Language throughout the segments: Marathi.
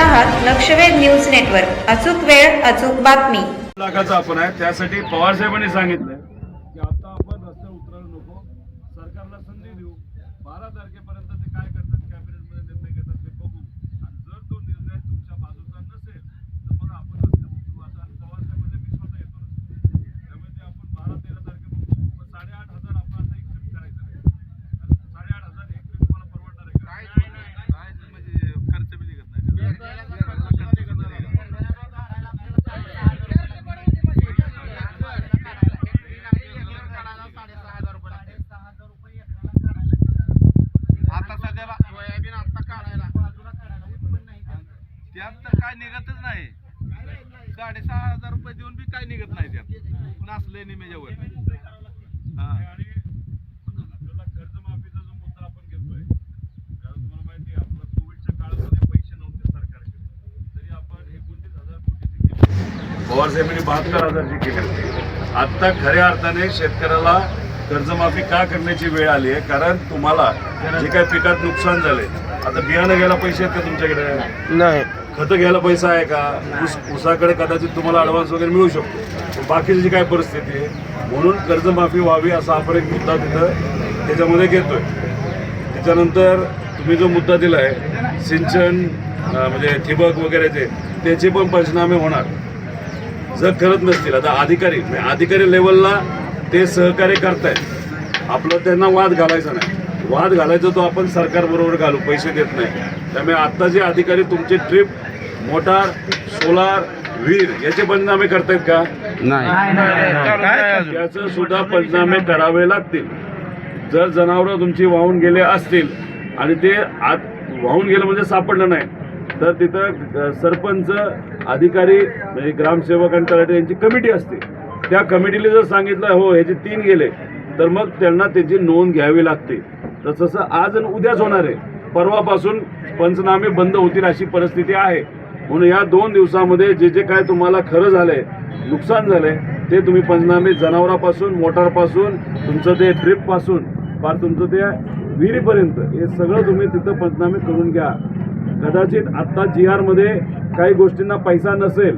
आहात लक्षवेध न्यूज नेटवर्क. अचूक वेळ अचूक बातमी. लाखाचा आपण आहे त्यासाठी पवार साहेबांनी सांगितलं की आता आपण रस्ते उतरायला नको सरकारला संधी देऊ बारा तारखेपर्यंत ते काय करतात कॅबिनेटमध्ये निर्णय घेतात ते बघू आणि जर तो निर्णय तुमच्या बाजूचा नसेल तर मग आपण रस्ते उतरू आता आणि पवार साहेबांनी मी स्वतः येतो रस्त्यावर. त्यामुळे ते आपण बारा तेरा तारखेपासून बघू. पण साडेआठ हजार आपण आता एक्सेप्ट करायचं नाही आणि साडेआठ हजार एक ट्रिप तुम्हाला परवडणार आहे का काय म्हणजे खर्च बी निघत नाही आता सध्याला सोयाबीन आता काढायला त्यात तर काय निघतच नाही. साडेसहा हजार रुपये देऊन बी काय निघत नाही त्यात. पण असले निमेजावर हा. कर्जमाफीचा जो मुद्दा आपण घेतोय कारण तुम्हाला माहिती आहे आपलं कोविडच्या काळामध्ये पैसे नव्हते सरकारकडे तरी आपण एकोणतीस हजार कोटीची केली पवार साहेबांनी बहात्तर हजारची केली होती. आता खऱ्या अर्थाने शेतकऱ्याला कर्जमाफी का करण्याची वेळ आली आहे? कारण तुम्हाला जे काही पिकात नुकसान झाले आता बियाणं घ्यायला पैसे आहेत का तुमच्याकडे? नाही. खतं घ्यायला पैसा आहे का? ऊस ऊसाकडे कदाचित तुम्हाला ॲडव्हान्स वगैरे मिळू शकतो. बाकीची जी काय परिस्थिती आहे म्हणून कर्जमाफी व्हावी असा आपण एक मुद्दा तिथं त्याच्यामध्ये घेतोय. त्याच्यानंतर तुम्ही जो मुद्दा दिला आहे सिंचन म्हणजे ठिबक वगैरेचे त्याचे पण पंचनामे होणार. जर करत नसतील आता अधिकारी म्हणजे अधिकारी लेवलला ते सहकार्य करतायत. आपलं त्यांना वाद घालायचा नाही. वाद घालायचा तो आपण सरकारबरोबर घालू पैसे देत नाही. त्यामुळे आता जे अधिकारी तुमचे ट्रिप मोटार सोलार वीर याचे पंचनामे करतायत का? याचं सुद्धा पंचनामे करावे लागतील. जर जनावरं तुमची वाहून गेले असतील आणि ते आत वाहून गेलं म्हणजे सापडलं नाही तर तिथं सरपंच अधिकारी म्हणजे ग्रामसेवक आणि तलाठी यांची कमिटी असते. त्या कमिटीने जर सांगितलं हो ह्याचे तीन गेले तर मग त्यांना त्याची नोंद घ्यावी लागते. तसं आज आणि उद्याच होणार आहे. परवापासून पंचनामे बंद होतील अशी परिस्थिती आहे. म्हणून या दोन दिवसामध्ये जे जे काय तुम्हाला खरं झालंय नुकसान झालंय ते तुम्ही पंचनामे जनावरापासून मोटारपासून तुमचं ते ट्रिपपासून फार तुमचं ते विहिरीपर्यंत हे सगळं तुम्ही तिथं पंचनामे करून घ्या. कदाचित आत्ता जी आरमध्ये काही गोष्टींना पैसा नसेल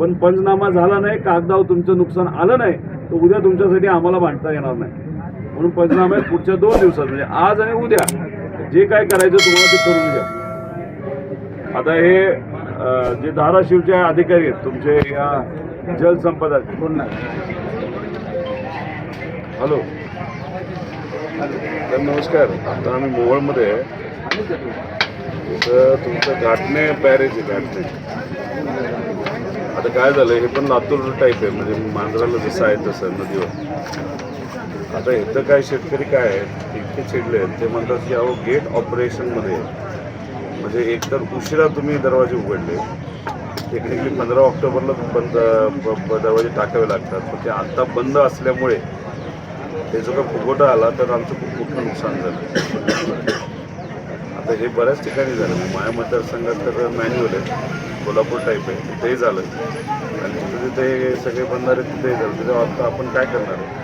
पण पंचनामा झाला नाही कागदावर तुमचं नुकसान आलं नाही तर उद्या तुमच्यासाठी आम्हाला भांडता येणार नाही. म्हणून पंचनामे पुढच्या दोन दिवसात. म्हणजे आज आणि उद्या. जे काय करायचं तुम्हाला ते करून घ्या. आता हे जे धाराशिवचे अधिकारी आहेत तुमचे या जलसंपदा कोण नाही? हॅलो. तर नमस्कार. आता आम्ही मोहोळमध्ये आहे. तर तुमचं घाटणे बॅरेज आहे घाटणे आता काय झालं हे पण लातूर टाईप आहे. म्हणजे मांजराला जसं आहे तसं नदीवर. आता इथं काय शेतकरी काय आहेत इतके चिडले आहेत ते म्हणतात की अहो गेट ऑपरेशनमध्ये म्हणजे एकतर उशिरा तुम्ही दरवाजे उघडले. टेक्निकली पंधरा ऑक्टोबरला बंद ब- ब- दरवाजे टाकावे लागतात. पण ते आत्ता बंद असल्यामुळे हे जो काही फुगोटा आला तर आमचं खूप मोठं नुकसान झालं. आता हे बऱ्याच ठिकाणी झालं. माया मतदारसंघात तर मॅन्युअल आहे. कोल्हापूर टाईप आहे. तिथेही झालं. आणि तिथे तिथे सगळे बंधारे तिथेही झालं. त्याच्यावर आता आपण काय करणार? आहे?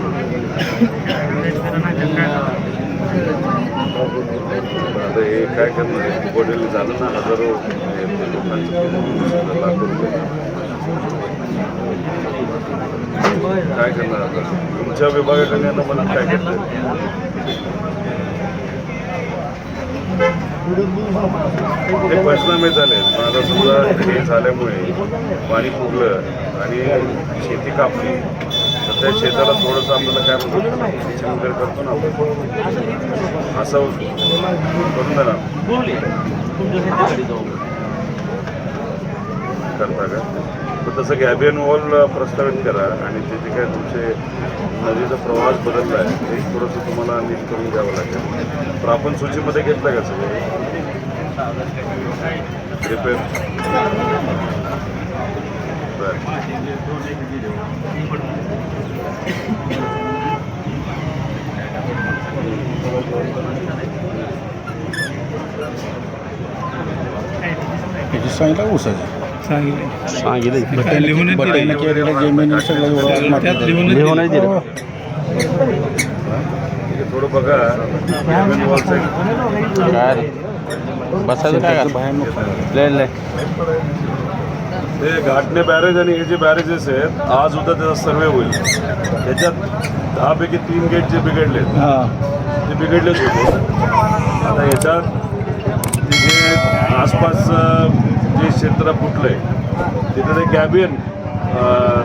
काय करणार? गोडेल झालं ना हजारो लोकांचं लाखो रुपये. काय करणार आता? तुमच्या विभागाकडे आता मला काय करणार ते पंचनामे झाले. माझा समजा हे झाल्यामुळे पाणी फुगलं आणि शेती कापली. त्या शेताला थोडंसं आपल्याला काय म्हणतो सिंचन वगैरे करतो ना आपण. असं करून द्या करता का? तर तसं गॅबियन वॉल प्रस्तावित करा आणि ते जे काय तुमचे नदीचा प्रवास बदलला आहे ते थोडंसं तुम्हाला नीट करून द्यावं लागेल. तर आपण सूचीमध्ये घेतलं का सगळं? रिपेअर बरं. सांगितलं? ऊसाचं बटाईनं केलेलं जमिनी सगळं व्यवस्थित लिहूनच दिलं. हो. बसायचं काय? शेताचं बाहेर नुकसान झालं. लय लय. ते घाटणे बॅरेज आणि हे जे बॅरेजेस आहेत आज उद्या त्याचा सर्वे होईल. त्याच्यात दहापैकी तीन गेट जे बिघडले हा. ते बिघडलेच होते. आता याच्यात ते जे आसपासचं जे क्षेत्र फुटलंय तिथे ते कॅबिन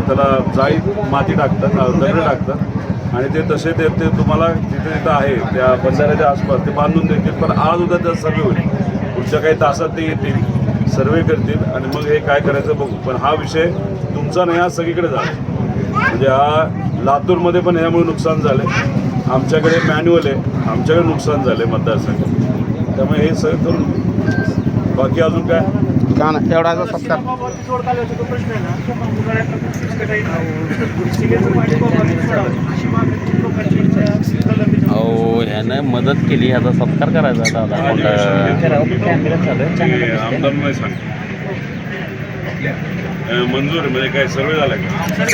त्याला जाई माती टाकतात दगड टाकतात. आणि ते तसे ते ते तुम्हाला जिथे जिथं आहे त्या बंधाऱ्याच्या आसपास ते बांधून देतील. पण आज उद्या त्याचा सर्वे होईल. पुढच्या काही तासात ते येतील. सर्वे करतील आणि मग हे काय करायचं बघू. पण हा विषय तुमचा नाही हा सगळीकडे झाला. म्हणजे हा लातूरमध्ये पण ह्यामुळे नुकसान झालं आमच्याकडे मॅन्युअल आहे. आमच्याकडे नुकसान झाले मतदारसंघात त्यामुळे हे सगळं करून बाकी अजून काय? का ना एवढा सत्कार अहो ह्यानं मदत केली ह्याचा सत्कार करायचा दादा हे आमदार नाही सांगतो अं, मंजूर म्हणजे काय सर्वे झाला का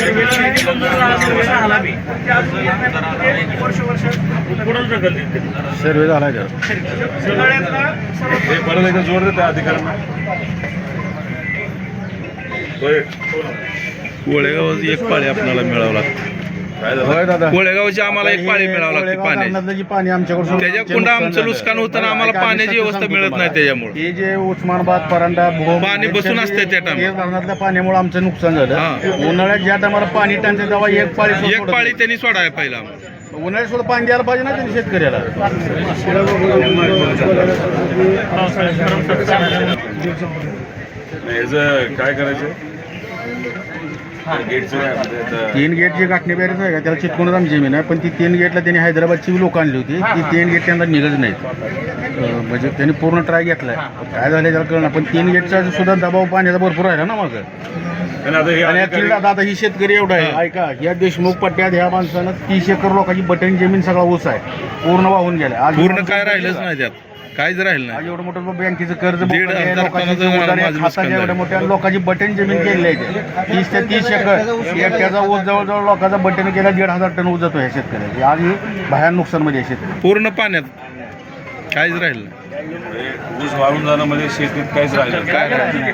सर्वे झाला आहे त्याचा. हे परत एकदा जोर देते अधिकाऱ्यांना होय. कोळेगावाची एक पाळी आपल्याला मिळावं लागते होय दादा. कोळेगावची आम्हाला एक पाळी मिळावं लागते कोळेगाव पाण्याची. धरणातलं जे पाणी आमच्याकडून त्याच्याकडून आमचं नुकसान होतं ना आम्हाला पाण्याची व्यवस्था मिळत नाही त्याच्यामुळे. हे जे उस्मानाबाद परांडा भूम पाणी बसून असतंय त्या टायमाला. धरणातल्या पाण्यामुळे आमचं नुकसान झालं. हा. उन्हाळ्यात ज्या टायमाला पाणी टाकते तेव्हा एक पाळी सुद्धा एक सोडत पाळी. त्यांनी सोडाय पहिला उन्हाळ्यात सुद्धा पाणी द्यायला पाहिजे ना त्यांनी शेतकऱ्याला. नाही, काय करायचं गेटचं काय म्हणजे आता- तीन गेट जे गाठणे बॅरेज आहे का? त्याला चिटकूनच आमची जमीन आहे. पण ती तीन गेटला त्यांनी हैदराबादची लोक आणली होती. ती तीन गेट त्यांना निघत नाहीत. म्हणजे त्यांनी पूर्ण ट्राय घेतलाय. काय झालं त्याला कळणार पण तीन गेटचा सुद्धा दबाव पाण्याचा भरपूर राहिला ना मग. आणि आता हे ही शेतकरी एवढा आहे. ऐका या देशमुख पट्ट्यात ह्या माणसानं तीस एकर लोकांची बटन जमीन सगळा ऊस आहे. पूर्ण वाहून गेला आज पूर्ण काय राहिलंच नाही त्यात. काहीच राहिलं आज नाही एवढं मोठं बँकेचं कर्ज दीड हजार लोकांची टनाचं माझं नुकसान एवढ्या झालं. मोठ्या लोकांची बटन जमीन केलेली आहे ते. तीस ते तीस एकर एकट्याचा ऊस जवळजवळ लोकांचा बटन केला दीड हजार टन ऊस जातो ह्या शेतकऱ्याची आज ही भयान नुकसानमध्ये आहे शेतकरी पूर्ण पाण्यात काहीच राहिलं नाही. म्हणजे ऊस वाळून जाणं म्हणजे शेतीत काहीच राहिलं नाही. काय राहिलं नाही.